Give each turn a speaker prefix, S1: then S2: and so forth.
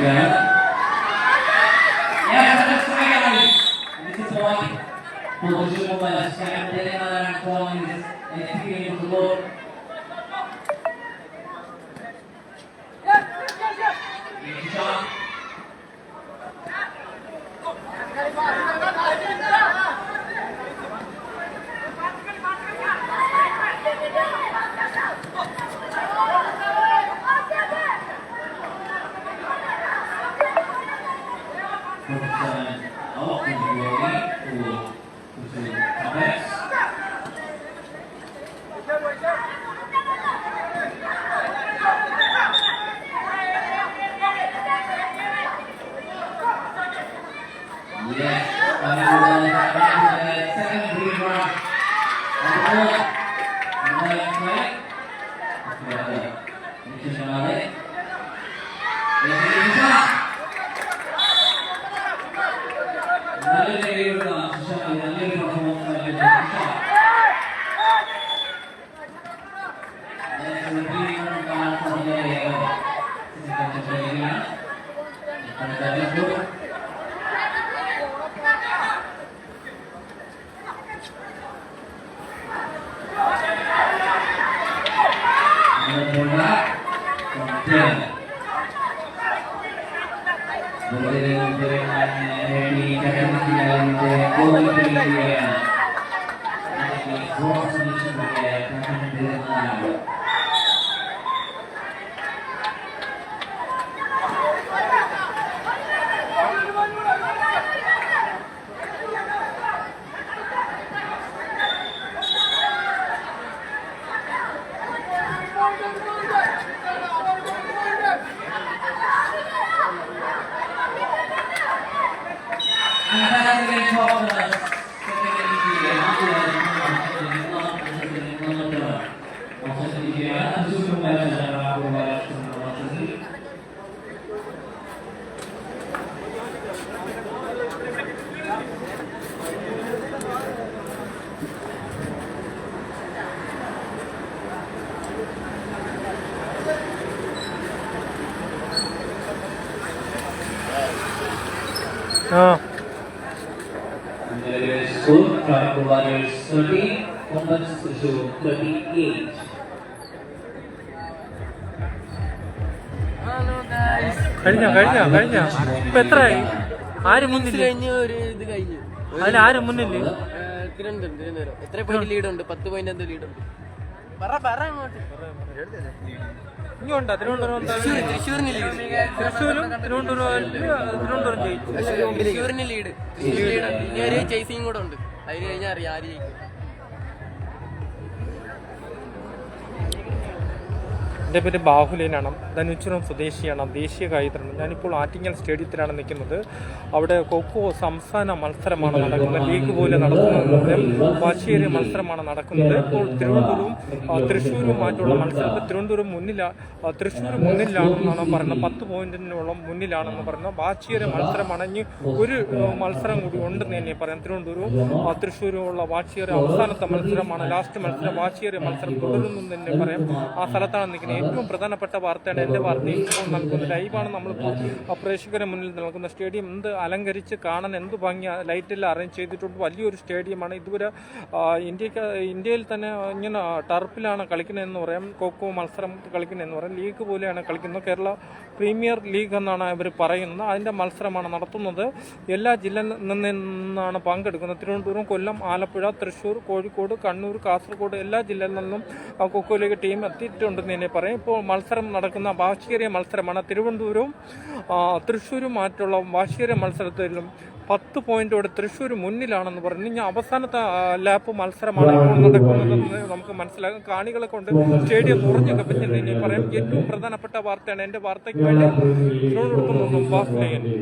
S1: Yeah. Yeah, that's Yeah. Thank you. Oh. Is score from Warriors 30 Compass Zoo 38
S2: കഴിഞ്ഞ കഴിഞ്ഞ കഴിഞ്ഞ? ഇപ്പൊ എത്രയായി? ആര് മുന്നിൽ
S3: കഴിഞ്ഞ് ഒരു ഇത് കഴിഞ്ഞു.
S2: അതിൽ ആര് മുന്നിൽ?
S3: ഏഹ്, തിരുവനന്തപുരം തിരുവനന്തപുരം. എത്ര പോയിന്റ് ലീഡ് ഉണ്ട്? പത്ത് പോയിന്റ് എന്തോ ലീഡ് ഉണ്ട്. പറ പറ അങ്ങോട്ട്.
S2: ഇങ്ങോട്ടാ തിരുവനന്തപുരം
S3: തൃശ്ശൂരിന് ലീഡ്
S2: തൃശ്ശൂരും തിരുവനന്തപുരം തിരുവനന്തപുരം ജയിച്ചു.
S3: തൃശ്ശൂരിന് ലീഡ് തൃശ്ശൂർ ലീഡ് ഇനി ഒരു ചേസിങ് കൂടെ ഉണ്ട്. അതിന് കഴിഞ്ഞാൽ അറിയാം ആര് ജയിക്കും.
S2: എന്റെ പേര് ബാഹുലേനാണ്. ധനുച്ചുരം സ്വദേശിയാണ് ദേശീയ കായികത്തിലാണ് ഞാനിപ്പോൾ ആറ്റിങ്ങൽ സ്റ്റേഡിയത്തിലാണ് നിൽക്കുന്നത്. അവിടെ കൊക്കോ സംസ്ഥാന മത്സരമാണ് നടക്കുന്നത്. ലീഗ് പോലെ നടക്കുന്നത്. വാശിയേറിയ മത്സരമാണ് നടക്കുന്നത്. ഇപ്പോൾ തിരുവനന്തപുരവും തൃശ്ശൂരും തൃശ്ശൂരുമായിട്ടുള്ള മത്സരത്തിൽ തിരുവനന്തപുരം മുന്നിലാണ് തൃശ്ശൂർ മുന്നിലാണെന്നാണ് പറയുന്നത്. പത്ത് പോയിന്റിനോളം മുന്നിലാണെന്ന് പറയുന്നത്. വാശിയേറിയ മത്സരമാണ്. ഇനി ഒരു മത്സരം കൂടി ഉണ്ടെന്ന് തന്നെ പറയാം തിരുവനന്തപുരവും തൃശ്ശൂരും വാശിയേറിയ അവസാനത്തെ മത്സരമാണ്. ലാസ്റ്റ് മത്സരം വാശിയേറിയ മത്സരം തുടരുന്നു തന്നെ പറയാം. ആ സ്ഥലത്താണ് നിൽക്കുന്നത്. ഏറ്റവും പ്രധാനപ്പെട്ട വാർത്തയാണ് എന്റെ വാർത്ത. ഇപ്പോൾ നൽകുന്നത് ലൈവാണ് നമ്മളിപ്പോൾ പ്രേക്ഷകരെ മുന്നിൽ നൽകുന്ന സ്റ്റേഡിയം. എന്ത് അലങ്കരിച്ച് കാണാൻ എന്ത് ഭംഗി ലൈറ്റെല്ലാം അറേഞ്ച് ചെയ്തിട്ടുണ്ട്. വലിയൊരു സ്റ്റേഡിയമാണ്. ഇതുവരെ ഇന്ത്യയ്ക്ക് ഇന്ത്യയിൽ തന്നെ ഇങ്ങനെ ടർപ്പിലാണ് കളിക്കുന്നതെന്ന് പറയാം. കോക്കോ മത്സരം കളിക്കുന്നതെന്ന് പറയാം. ലീഗ് പോലെയാണ് കളിക്കുന്നത്. കേരള പ്രീമിയർ ലീഗ് എന്നാണ് ഇവർ പറയുന്നത്. അതിന്റെ മത്സരമാണ് നടത്തുന്നത്. എല്ലാ ജില്ലയിൽ നിന്നാണ് പങ്കെടുക്കുന്നത്. തിരുവനന്തപുരം കൊല്ലം ആലപ്പുഴ തൃശ്ശൂർ കോഴിക്കോട് കണ്ണൂർ കാസർഗോഡ് എല്ലാ ജില്ലയിൽ നിന്നും കൊക്കോ ലീഗ് ടീം എത്തിയിട്ടുണ്ടെന്ന് തന്നെ പറയാം. ഇപ്പോൾ മത്സരം നടക്കുന്ന വാശിയേറിയ മത്സരമാണ്. തിരുവനന്തപുരവും തൃശ്ശൂരും തൃശ്ശൂരുമായിട്ടുള്ള വാശിയേറിയ മത്സരത്തിലും പത്ത് പോയിന്റോടെ തൃശ്ശൂർ മുന്നിലാണെന്ന് പറഞ്ഞു. ഇനി അവസാനത്തെ ലാപ്പ് മത്സരമാണ് ഇപ്പോൾ നടക്കുന്നതെന്ന് നമുക്ക് മനസ്സിലാകും കാണികളെ കൊണ്ട് സ്റ്റേഡിയം നിറഞ്ഞു കപ്പിച്ചിട്ട് ഇനി പറയാം. ഏറ്റവും പ്രധാനപ്പെട്ട വാർത്തയാണ് എന്റെ വാർത്തയ്ക്ക് വേണ്ടി